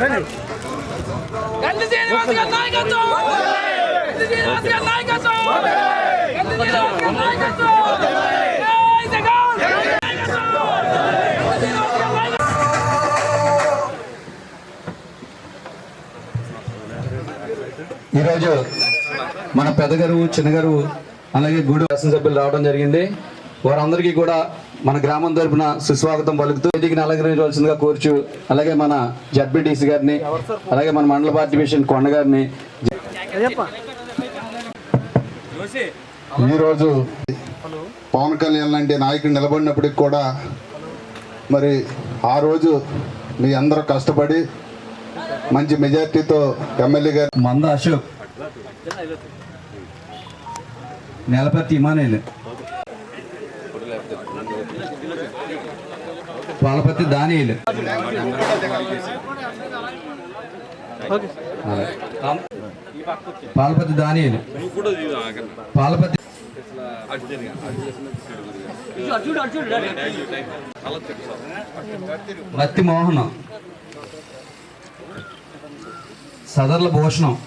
గండి శ్రీనివాస్ గారి నాయకత్వం గారి నాయకత్వం గారి నాయకత్వం ఈరోజు మన పెద్దగారు చిన్నగారు అలాగే గూడు శాసనసభ్యులు రావడం జరిగింది. వారందరికీ కూడా మన గ్రామం తరపున సుస్వాగతం పలుకుతూ వేదికని అలంకరించవలసిందిగా కోరుచు అలాగే మన జడ్పీటీసీ గారిని అలాగే మన మండల పార్టీ మిషన్ కొండ గారిని. ఈరోజు పవన్ కళ్యాణ్ లాంటి నాయకుడు నిలబడినప్పటికి కూడా మరి ఆ రోజు మీ అందరూ కష్టపడి మంచి మెజార్టీతో ఎమ్మెల్యే గారు మంద అశోక్. నెలపతి ఇమానేలు పాలపతి దానియులు. పాలపతి దానియులు. పాలపతి మత్తి Mohanam. సదర్ల Bhushanam.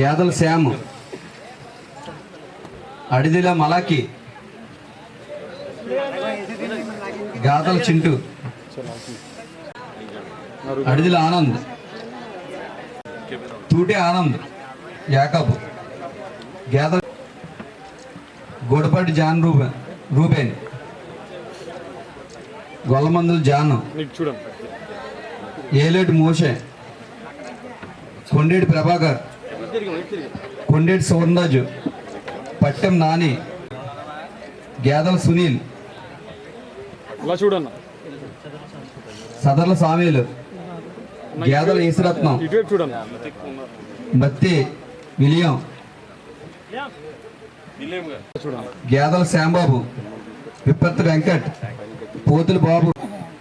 Gedala Shyam. Adidila Malachi. Gadala Chintu. Adidila Anand. Tuti Anand Yakub. Gedala Godapati John Reuben Reuben. Gollamandula John. Eleti Moshe. Kondeti Prabhakar. Kondeti Suvarnaraju Pattem Nani. Gedala Sunil. ఇలా చూడన్న. సదర్ల సామీలు. గేదల ఈశ్వరత్నం చూడన్న. బత్తి విలియం. గేదల శ్యాంబాబు విప్పత్తి వెంకట్ పోతుల బాబు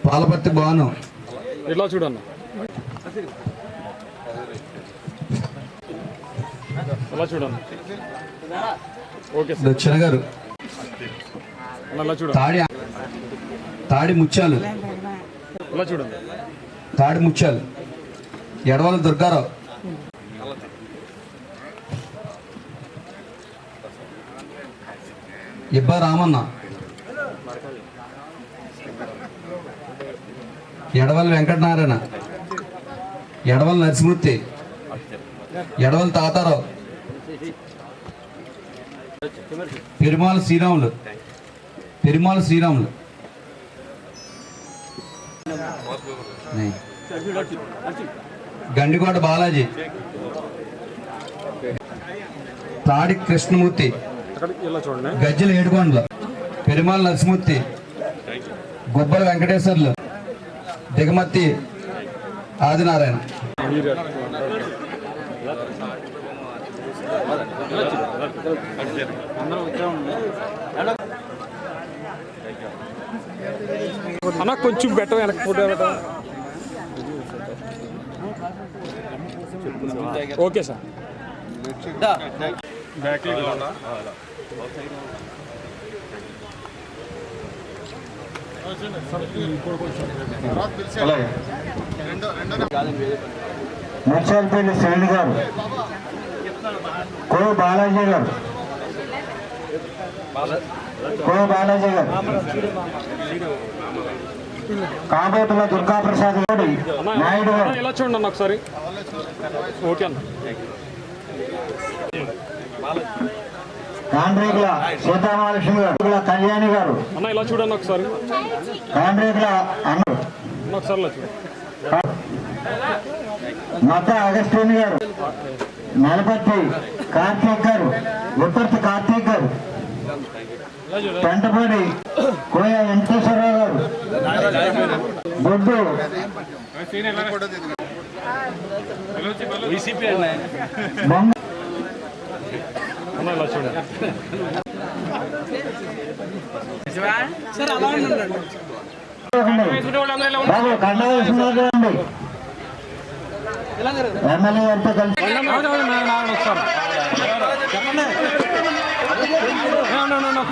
పాలపర్తి బాను ఇట్లా చూడన్న. అలా చూడన్న. Okay sir. దక్షిణ గారు. చూడండి తాడి తాడి ముత్యాలు. చూడండి తాడి ముత్యాలు. ఎడవల దుర్గారావు. ఇబ్బా రామన్న. ఎడవల వెంకటనారాయణ. ఎడవల నరసింహూర్తి ఎడవల తాతారావు. పెరుమాల శ్రీరాములు. పెరుమాల శ్రీరాములు. గండికోట బాలాజీ. తాడి కృష్ణమూర్తి. గజ్జల ఏడుకొండలు. పెరుమాల నరసింహూర్తి గుబ్బల వెంకటేశ్వర్లు. దిగమత్తి ఆదినారాయణ. మీరు అన్న కొంచెం బెటర్ వెనక photo okay sir. Back Munsipalpalli Sreni గారు. కో బాలాజీ గారు. కో బాలాజీ గారు? కాబోతుల దుర్గాప్రసాద్ గారు నాయుడు గారు. ఇలా చూడండి అన్న ఒకసారి. ఓకే అన్న. కాండ్రేగుల సీతామహాలక్ష్మి గారు కళ్యాణి గారు. అన్న ఇలా చూడండి ఒకసారి. కాండ్రేగుల అన్న. ఒకసారి మత అగస్టిన్ గారు నలపర్తి కార్తీక్ గారు ఉప్పర్తి కార్తీక్ గారు. పెంటపాడి కోయ వెంకటేశ్వరరావు గారు. బొడ్డు. బాబు కండ వేసుకున్నారు ఎమ్మెల్యే గారితో కలిసి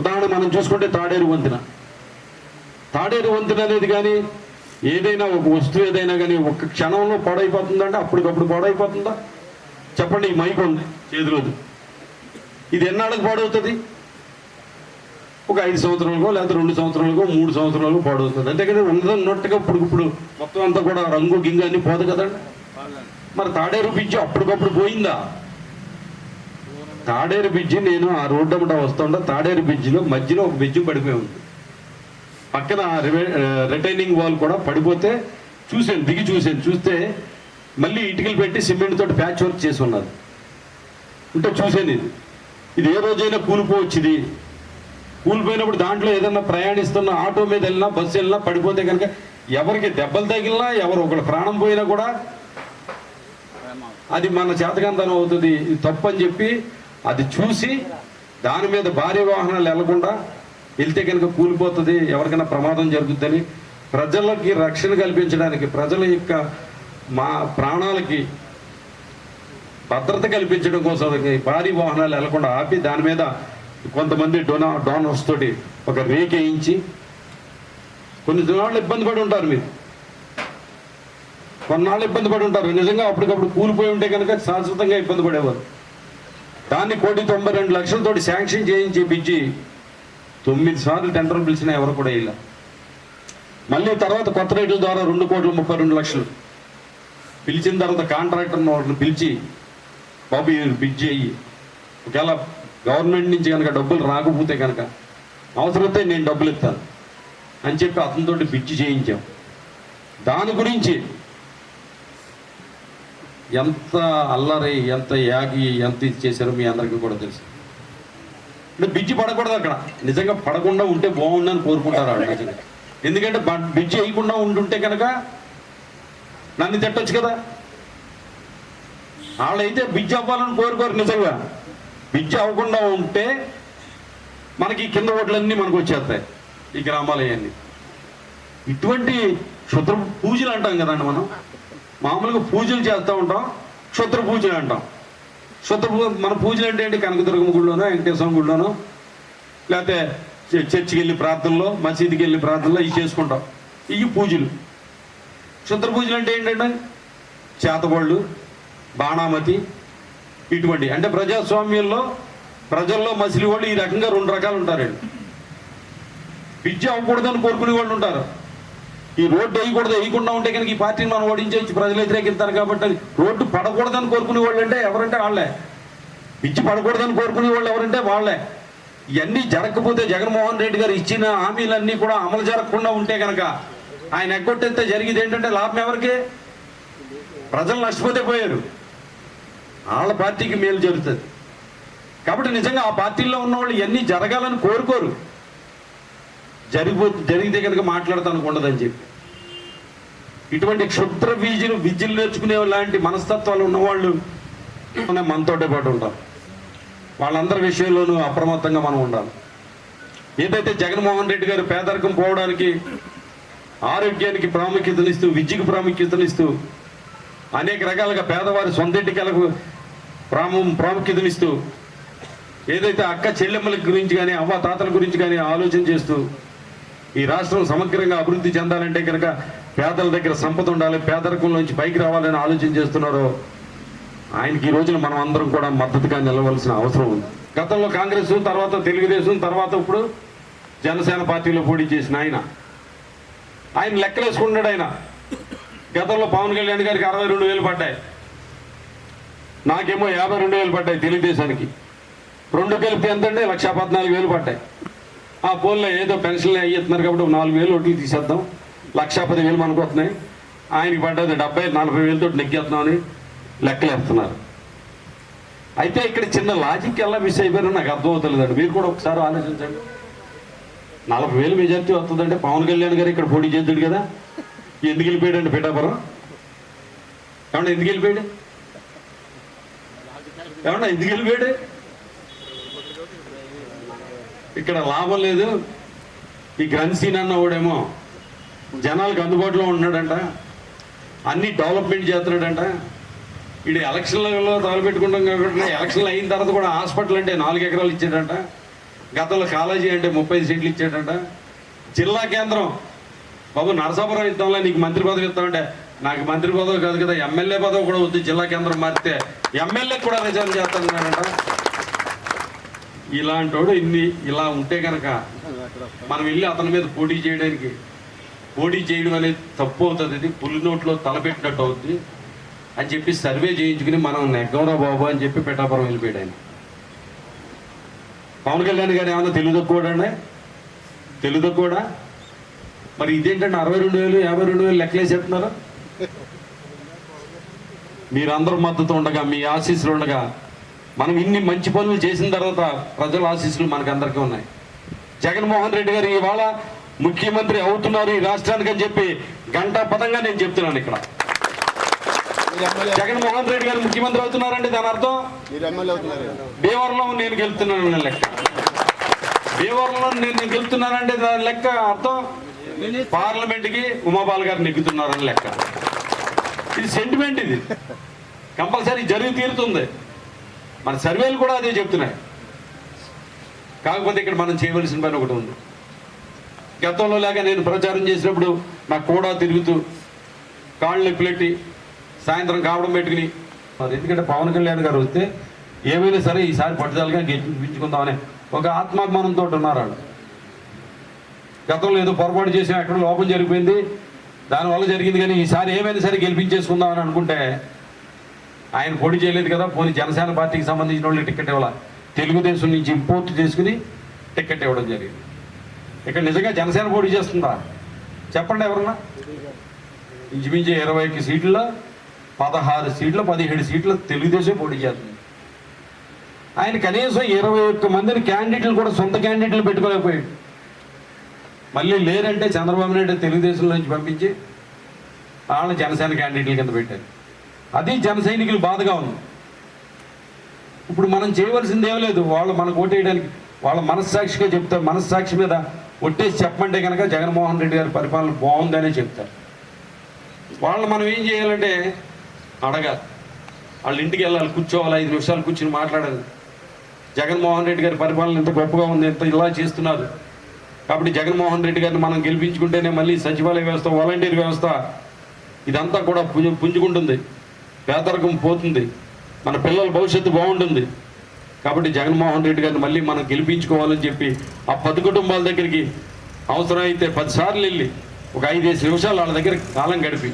ఉదాహరణ మనం చూసుకుంటే తాడేరు వంతెన. తాడేరు వంతెన అనేది కానీ ఏదైనా ఒక వస్తువు ఏదైనా కానీ ఒక క్షణంలో పాడైపోతుందంటే అప్పటికప్పుడు పాడైపోతుందా? చెప్పండి ఈ మైక్ ఉంది చేతిలోది. ఇది ఎన్నాళ్ళకి పాడవుతుంది? ఒక ఐదు సంవత్సరాలకో లేకపోతే రెండు సంవత్సరాలకో మూడు సంవత్సరాలకు పాడవుతుంది. అంతేకాని ఉన్నట్టుగా ఇప్పుడు ఇప్పుడు మొత్తం అంతా కూడా రంగు గింగు అన్ని పోదు కదండి? మరి తాడేరు పిచ్చి అప్పటికప్పుడు పోయిందా? తాడేరు బ్రిడ్జి నేను ఆ రోడ్డు అమ్మట వస్తుంటా తాడేరు బ్రిడ్జిలో మధ్యలో ఒక బ్రిడ్జి పడిపోయి ఉంది. పక్కన రిటైనింగ్ వాల్ కూడా పడిపోతే చూశాను దిగి చూశాను. చూస్తే మళ్ళీ ఇటుకలు పెట్టి సిమెంట్ తోటి ప్యాచ్ వర్క్ చేసి ఉన్నారు. అంటే చూశాను ఇది. ఇది ఏ రోజైనా కూలిపోవచ్చు ఇది కూలిపోయినప్పుడు దాంట్లో ఏదన్నా ప్రయాణిస్తున్న ఆటో మీద వెళ్ళినా బస్సు వెళ్ళినా పడిపోతే కనుక ఎవరికి దెబ్బలు తగిలినా ఎవరు ఒకళ్ళ ప్రాణం పోయినా కూడా అది మన చేతకంతనం అవుతుంది. ఇది తప్పు అని చెప్పి అది చూసి దాని మీద భారీ వాహనాలు వెళ్ళకుండా వెళ్తే కనుక కూలిపోతుంది. ఎవరికైనా ప్రమాదం జరుగుతుందని ప్రజలకి రక్షణ కల్పించడానికి ప్రజల యొక్క మా ప్రాణాలకి భద్రత కల్పించడం కోసం భారీ వాహనాలు వెళ్ళకుండా ఆపి దాని మీద కొంతమంది డొనా డోనర్స్ తోటి ఒక రేక్ వేయించి కొన్ని దినాళ్ళు ఇబ్బంది పడి ఉంటారు మీరు. కొన్నాళ్ళు ఇబ్బంది పడి ఉంటారు. నిజంగా అప్పటికప్పుడు కూలిపోయి ఉంటే కనుక శాశ్వతంగా ఇబ్బంది పడేవారు. దాన్ని కోటి తొంభై రెండు లక్షలతోటి శాంక్షన్ చేయించి పిచ్చి తొమ్మిది సార్లు టెండర్ పిలిచినా ఎవరు కూడా ఇలా మళ్ళీ తర్వాత కొత్త రేట్ల ద్వారా రెండు కోట్ల ముప్పై రెండు లక్షలు. పిలిచిన తర్వాత కాంట్రాక్టర్ వాళ్ళని పిలిచి బాబు ఈ బిడ్జ్ అయ్యి ఒకవేళ గవర్నమెంట్ నుంచి కనుక డబ్బులు రాకపోతే కనుక అవసరమైతే నేను డబ్బులు ఇస్తాను అని చెప్పి అతనితోటి బిడ్జ్ చేయించాం. దాని గురించి ఎంత అల్లరి ఎంత యాగి ఎంత ఇది చేశారో మీ అందరికీ కూడా తెలుసు. అంటే బిజ్జి పడకూడదు అక్కడ. నిజంగా పడకుండా ఉంటే బాగుండని కోరుకుంటారు వాళ్ళు నిజంగా. ఎందుకంటే బిజ్జి వేయకుండా ఉంటుంటే కనుక నన్ను తిట్టొచ్చు కదా. వాళ్ళైతే బిజ్జి అవ్వాలని కోరుకోరు నిజంగా. బిజ్జి అవ్వకుండా ఉంటే మనకి కింద ఓట్లన్నీ మనకు వచ్చేస్తాయి. ఈ గ్రామాలు ఇటువంటి క్షుద్ర పూజలు అంటాం కదండి మనం. మామూలుగా పూజలు చేస్తూ ఉంటాం క్షుద్ర పూజలు అంటాం. క్షుద్ర పూజ మన పూజలు అంటే ఏంటి? కనకదుర్గమ్మ గుడిలోనో వెంకటేశ్వరం గుడిలోనో లేకపోతే చర్చికి వెళ్ళి ప్రార్థనలో మసీదుకి వెళ్ళి ప్రార్థనలో ఇవి చేసుకుంటాం. ఇవి పూజలు. క్షుద్ర పూజలు అంటే ఏంటంటే చేతబళ్ళు బాణామతి ఇటువంటి. అంటే ప్రజాస్వామ్యంలో ప్రజల్లో మసిలి వాళ్ళు ఈ రకంగా రెండు రకాలు ఉంటారండి విద్య అవ్వకూడదని కోరుకునే వాళ్ళు ఉంటారు. ఈ రోడ్డు వేయకూడదు వేయకుండా ఉంటే కనుక ఈ పార్టీని మనం ఓడించేసి ప్రజలు వ్యతిరేకిస్తారు కాబట్టి రోడ్డు పడకూడదని కోరుకునే వాళ్ళు అంటే ఎవరంటే వాళ్ళే. పిచ్చి పడకూడదని కోరుకునే వాళ్ళు ఎవరంటే వాళ్ళే. ఇవన్నీ జరగకపోతే జగన్మోహన్ రెడ్డి గారు ఇచ్చిన హామీలన్నీ కూడా అమలు జరగకుండా ఉంటే కనుక ఆయన ఎగ్గొట్టేస్తే జరిగేది ఏంటంటే లాభం ఎవరికి? ప్రజలు నష్టపోతే పోయారు. వాళ్ళ పార్టీకి మేలు జరుగుతుంది. కాబట్టి నిజంగా ఆ పార్టీలో ఉన్న వాళ్ళు ఇవన్నీ జరగాలని కోరుకోరు. జరిగిపో జరిగితే కనుక మాట్లాడతాను ఉండదని చెప్పి. ఇటువంటి క్షుద్ర బీజులు విద్యలు నేర్చుకునే లాంటి మనస్తత్వాలు ఉన్నవాళ్ళు మన మనతోటే పాటు ఉంటారు వాళ్ళందరి విషయంలోనూ అప్రమత్తంగా మనం ఉండాలి. ఏదైతే జగన్మోహన్ రెడ్డి గారు పేదరికం పోవడానికి ఆరోగ్యానికి ప్రాముఖ్యతనిస్తూ విద్యకు ప్రాముఖ్యతనిస్తూ అనేక రకాలుగా పేదవారి సొంతింటికలకు ప్రాము ప్రాముఖ్యతనిస్తూ ఏదైతే అక్క చెల్లెమ్మల గురించి కానీ అవ్వ తాతల గురించి కానీ ఆలోచన చేస్తూ ఈ రాష్ట్రం సమగ్రంగా అభివృద్ధి చెందాలంటే కనుక పేదల దగ్గర సంపద ఉండాలి పేదరికంలోంచి పైకి రావాలని ఆలోచన చేస్తున్నారో ఆయనకి ఈ రోజున మనం అందరం కూడా మద్దతుగా నిలవలసిన అవసరం ఉంది. గతంలో కాంగ్రెస్ తర్వాత తెలుగుదేశం తర్వాత ఇప్పుడు జనసేన పార్టీలో పోటీ చేసిన ఆయన. ఆయన లెక్కలేసుకున్నాడు ఆయన. గతంలో పవన్ కళ్యాణ్ గారికి అరవై రెండు వేలు పడ్డాయి. నాకేమో యాభై రెండు వేలు పడ్డాయి తెలుగుదేశానికి. రెండు కలిపి ఎంతండి? లక్ష పద్నాలుగు వేలు పడ్డాయి. ఆ పోల్లో ఏదో పెన్షన్లు అయ్యేస్తున్నారు కాబట్టి ఒక నాలుగు వేలు ఒకటి తీసేద్దాం. లక్ష పదివేలు మనకు వస్తున్నాయి. ఆయనకి పడ్డది డెబ్బై నలభై వేలతో నెగ్గేస్తున్నామని లెక్కలేస్తున్నారు అయితే ఇక్కడ చిన్న లాజిక్ ఎలా మిస్ అయిపోయారో నాకు అర్థం అవుతలేదండి. మీరు కూడా ఒకసారి ఆలోచించండి. నలభై వేలు మెజార్టీ వస్తుందంటే పవన్ కళ్యాణ్ గారు ఇక్కడ పోటీ చేద్దాడు కదా. ఎందుకు వెళ్ళిపోయాడండి పిఠాపురం? ఏమన్నా ఎందుకు వెళ్ళిపోయాడు? ఏమన్నా ఎందుకు వెళ్ళిపోయాడు? ఇక్కడ లాభం లేదు. ఈ గ్రన్సీన్ అన్న వాడేమో జనాలకు అందుబాటులో ఉన్నాడంట. అన్ని డెవలప్మెంట్ చేస్తున్నాడంట. ఇది ఎలక్షన్లలో తగలబెట్టుకుంటాం కాబట్టి ఎలక్షన్లు అయిన తర్వాత కూడా హాస్పిటల్ అంటే నాలుగు ఎకరాలు ఇచ్చాడంట. గతంలో కాలేజీ అంటే ముప్పై సీట్లు ఇచ్చాడంట. జిల్లా కేంద్రం బాబు నరసాపురం ఇద్దాంలో నీకు మంత్రి పదవి ఇస్తామంటే నాకు మంత్రి పదవి కాదు కదా ఎమ్మెల్యే పదవి కూడా వద్దు జిల్లా కేంద్రం మారితే ఎమ్మెల్యే కూడా రిజైన్ చేస్తానంట ఇలాంటోడు ఇన్ని ఇలా ఉంటే కనుక మనం వెళ్ళి అతని మీద పోటీ చేయడానికి పోటీ చేయడం అనేది తప్పు అవుతుంది ఇది పులి నోట్లో తలపెట్టినట్టు అవుతుంది అని చెప్పి సర్వే చేయించుకుని మనం నెగ్గవరా బాబు అని చెప్పి పెట్టాపురం వెళ్ళిపోయాడు ఆయన. పవన్ కళ్యాణ్ గారు ఏమన్నా తెలుగు తక్కువడండి తెలుగు తక్కువడా మరి ఇదేంటంటే అరవై రెండు వేలు యాభై రెండు వేలు లెక్కలేసేస్తున్నారు మీరందరూ మద్దతు ఉండగా మీ ఆశీస్సులు ఉండగా మనం ఇన్ని మంచి పనులు చేసిన తర్వాత ప్రజల ఆశీస్సులు మనకందరికీ ఉన్నాయి. జగన్మోహన్ రెడ్డి గారు ఇవాళ ముఖ్యమంత్రి అవుతున్నారు ఈ రాష్ట్రానికి అని చెప్పి గంటా పదంగా నేను చెప్తున్నాను ఇక్కడ. జగన్మోహన్ రెడ్డి గారు ముఖ్యమంత్రి అవుతున్నారంటే దాని అర్థం? భీవరంలో నేను గెలుతున్నాను లెక్క. భీవరంలో నేను గెలుతున్నానంటే దాని లెక్క అర్థం? పార్లమెంట్కి ఉమాపాల్ ఉమాబాల్ గారు నెగ్గుతున్నారని లెక్క. ఇది సెంటిమెంట్ ఇది. కంపల్సరీ జరిగి తీరుతుంది. మన సర్వేలు కూడా అదే చెప్తున్నాయి. కాకపోతే ఇక్కడ మనం చేయవలసిన పని ఒకటి ఉంది. గతంలో లాగా నేను ప్రచారం చేసినప్పుడు నాకు కూడా తిరుగుతూ కాళ్ళు నొప్పిలెట్టి సాయంత్రం కావడం పెట్టుకుని మరి ఎందుకంటే పవన్ కళ్యాణ్ గారు వస్తే ఏమైనా సరే ఈసారి పట్టుదలగా గెలిపించుకుందామని ఒక ఆత్మాభిమానంతో ఉన్నారు వాళ్ళు. గతంలో ఏదో పొరపాటు చేసిన ఎక్కడ లోపం జరిగిపోయింది. దానివల్ల జరిగింది కానీ ఈసారి ఏమైనా సరే గెలిపించేసుకుందామని అనుకుంటే ఆయన పోటీ చేయలేదు కదా పోనీ జనసేన పార్టీకి సంబంధించిన వాళ్ళు టికెట్ ఇవ్వాల? తెలుగుదేశం నుంచి ఇంపోర్ట్ చేసుకుని టికెట్ ఇవ్వడం జరిగింది. ఇక్కడ నిజంగా జనసేన పోటీ చేస్తుందా? చెప్పండి ఎవరన్నా? ఇంచుమించు ఇరవైకి సీట్ల పదహారు సీట్ల పదిహేడు సీట్ల తెలుగుదేశం పోటీ చేస్తుంది. ఆయన కనీసం ఇరవై ఒక్క మందిని క్యాండిడేట్లు కూడా సొంత క్యాండిడేట్లు పెట్టుకోలేకపోయాడు. మళ్ళీ లేరంటే చంద్రబాబు నాయుడు తెలుగుదేశం నుంచి పంపించి వాళ్ళని జనసేన క్యాండిడేట్ల కింద పెట్టారు. అది జన సైనికులు బాధగా ఉంది. ఇప్పుడు మనం చేయవలసింది ఏం లేదు వాళ్ళు మనకు ఓటేయడానికి వాళ్ళ మనస్సాక్షిగా చెప్తారు మనస్సాక్షి మీద ఒట్టేసి చెప్పమంటే కనుక జగన్మోహన్ రెడ్డి గారి పరిపాలన బాగుందనే చెప్తారు. వాళ్ళు మనం ఏం చేయాలంటే అడగాలి. వాళ్ళ ఇంటికి వెళ్ళాలి కూర్చోవాలి ఐదు నిమిషాలు కూర్చుని మాట్లాడాలి. జగన్మోహన్ రెడ్డి గారి పరిపాలన ఎంత గొప్పగా ఉంది ఎంత ఇలా చేస్తున్నారు. కాబట్టి జగన్మోహన్ రెడ్డి గారిని మనం గెలిపించుకుంటేనే మళ్ళీ సచివాలయ వ్యవస్థ వాలంటీర్ వ్యవస్థ ఇదంతా కూడా పుంజుకుంటుంది. పేదరికం పోతుంది. మన పిల్లల భవిష్యత్తు బాగుంటుంది. కాబట్టి జగన్మోహన్ రెడ్డి గారిని మళ్ళీ మనం గెలిపించుకోవాలని చెప్పి ఆ పది కుటుంబాల దగ్గరికి అవసరమైతే పదిసార్లు వెళ్ళి ఒక ఐదేసి నిమిషాలు వాళ్ళ దగ్గర కాలం గడిపి